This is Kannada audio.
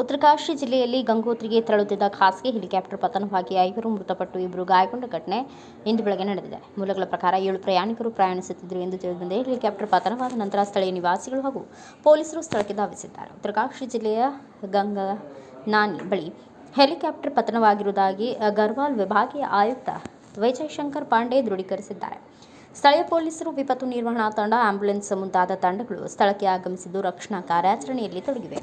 ಉತ್ತರಕಾಶಿ ಜಿಲ್ಲೆಯಲ್ಲಿ ಗಂಗೋತ್ರಿಗೆ ತೆರಳುತ್ತಿದ್ದ ಖಾಸಗಿ ಹೆಲಿಕಾಪ್ಟರ್ ಪತನವಾಗಿ ಐವರು ಮೃತಪಟ್ಟು ಇಬ್ಬರು ಗಾಯಗೊಂಡ ಘಟನೆ ಇಂದು ಬೆಳಗ್ಗೆ ನಡೆದಿದೆ. ಮೂಲಗಳ ಪ್ರಕಾರ ಏಳು ಪ್ರಯಾಣಿಕರು ಪ್ರಯಾಣಿಸುತ್ತಿದ್ದರು ಎಂದು ತಿಳಿದಿದೆ ಹೆಲಿಕಾಪ್ಟರ್ ಪತನವಾದ ನಂತರ ಸ್ಥಳೀಯ ನಿವಾಸಿಗಳು ಹಾಗೂ ಪೊಲೀಸರು ಸ್ಥಳಕ್ಕೆ ಧಾವಿಸಿದ್ದಾರೆ. ಉತ್ತರಕಾಶಿ ಜಿಲ್ಲೆಯ ಗಂಗನಾನಿ ಬಳಿ ಹೆಲಿಕಾಪ್ಟರ್ ಪತನವಾಗಿರುವುದಾಗಿ ಗರ್ವಾಲ್ ವಿಭಾಗೀಯ ಆಯುಕ್ತ ವಿಜಯಶಂಕರ್ ಪಾಂಡೆ ದೃಢೀಕರಿಸಿದ್ದಾರೆ. ಸ್ಥಳೀಯ ಪೊಲೀಸರು ವಿಪತ್ತು ನಿರ್ವಹಣಾ ತಂಡ ಆಂಬ್ಯುಲೆನ್ಸ್ ಮುಂತಾದ ತಂಡಗಳು ಸ್ಥಳಕ್ಕೆ ಆಗಮಿಸಿದ್ದು ರಕ್ಷಣಾ ಕಾರ್ಯಾಚರಣೆಯಲ್ಲಿ ತೊಡಗಿವೆ.